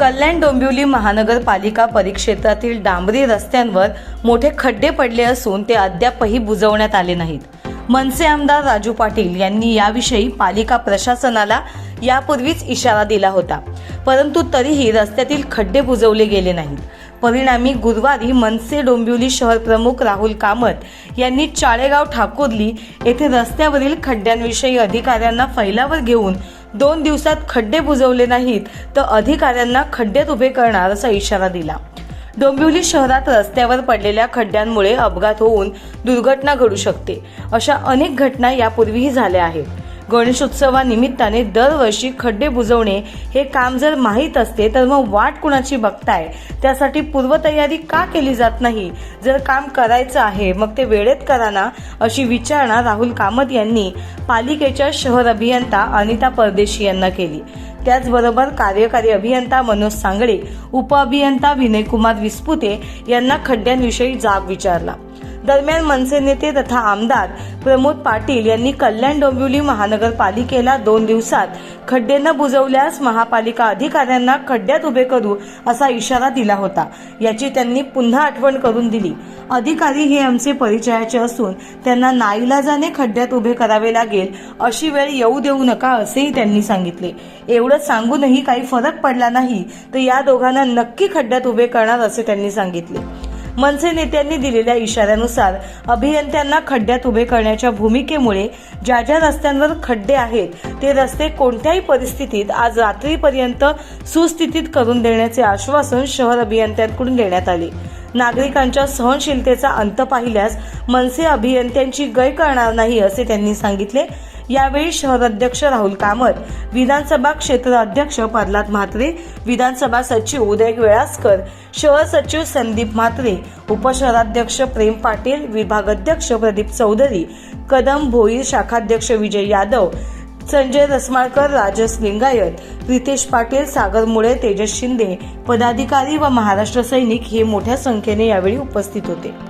कल्याण डोंबिवली महानगरपालिका परिक्षेत्रातील डांबरी रस्त्यांवर मोठे खड्डे पडले असून ते अद्यापही बुजवण्यात आले नाहीत. मनसे आमदार राजू पाटील यांनी याविषयी पालिका प्रशासनाला यापूर्वीच इशारा दिला होता. परंतु तरीही रस्त्यातील खड्डे बुजवले गेले नाहीत. परिणामी गुरुवारी मनसे डोंबिवली शहर प्रमुख राहुल कामत यांनी चाळेगाव ठाकुर्ली येथे रस्त्यावरील खड्ड्यांविषयी अधिकाऱ्यांना फैलावर घेऊन दोन दिवसात खड्डे बुजवले नाहीत तर अधिकाऱ्यांना खड्ड्यात उभे करणार असा इशारा दिला. डोंबिवली शहरात रस्त्यावर पडलेल्या खड्ड्यांमुळे अपघात होऊन दुर्घटना घडू शकते. अशा अनेक घटना यापूर्वीही झाल्या आहेत. गणेशोत्सवानिमित्ताने दरवर्षी खड्डे बुजवणे हे काम जर माहीत असते तर मग वाट कुणाची बघताय? त्यासाठी पूर्वतयारी का केली जात नाही? जर काम करायचं आहे मग ते वेळेत करा ना अशी विचारणा राहुल कामत यांनी पालिकेच्या शहर अभियंता अनिता परदेशी यांना केली. त्याचबरोबर कार्यकारी अभियंता मनोज सांगळे उपअभियंता विनयकुमार विस्पुते यांना खड्ड्यांविषयी जाब विचारला. दरम्यान मनसे नेते तथा आमदार प्रमोद पाटील यांनी कल्याण डोंबिवली महानगरपालिकेला दोन दिवसात खड्डे न बुजवल्यास महापालिका अधिकाऱ्यांना खड्ड्यात उभे करू असा इशारा दिला होता. याची त्यांनी पुन्हा आठवण करून दिली. अधिकारी हे आमचे परिचयाचे असून त्यांना नाईलाजाने खड्ड्यात उभे करावे लागेल अशी वेळ येऊ देऊ नका असेही त्यांनी सांगितले. एवढं सांगूनही काही फरक पडला नाही तर या दोघांना नक्की खड्ड्यात उभे करणार असे त्यांनी सांगितले. मनसे नेत्यांनी दिलेल्या इशाऱ्यानुसार अभियंत्यांना खड्ड्यात उभे करण्याच्या भूमिकेमुळे ज्या ज्या रस्त्यांवर खड्डे आहेत ते रस्ते कोणत्याही परिस्थितीत आज रात्रीपर्यंत सुस्थितीत करून देण्याचे आश्वासन शहर अभियंत्यांकडून देण्यात आले. नागरिकांच्या सहनशीलतेचा अंत पाहिल्यास मनसे अभियंत्यांची गय करणार नाही असे त्यांनी सांगितले. यावेळी शहराध्यक्ष राहुल कामत विधानसभा क्षेत्र अध्यक्ष प्रल्हाद म्हात्रे विधानसभा सचिव उदय वेळासकर शहर सचिव संदीप म्हात्रे उपशहराध्यक्ष प्रेम पाटील विभागाध्यक्ष प्रदीप चौधरी कदम भोईर शाखाध्यक्ष विजय यादव संजय रसमाळकर राजस लिंगायत रितेश पाटील सागर मुळे तेजस शिंदे पदाधिकारी व महाराष्ट्र सैनिक हे मोठ्या संख्येने यावेळी उपस्थित होते.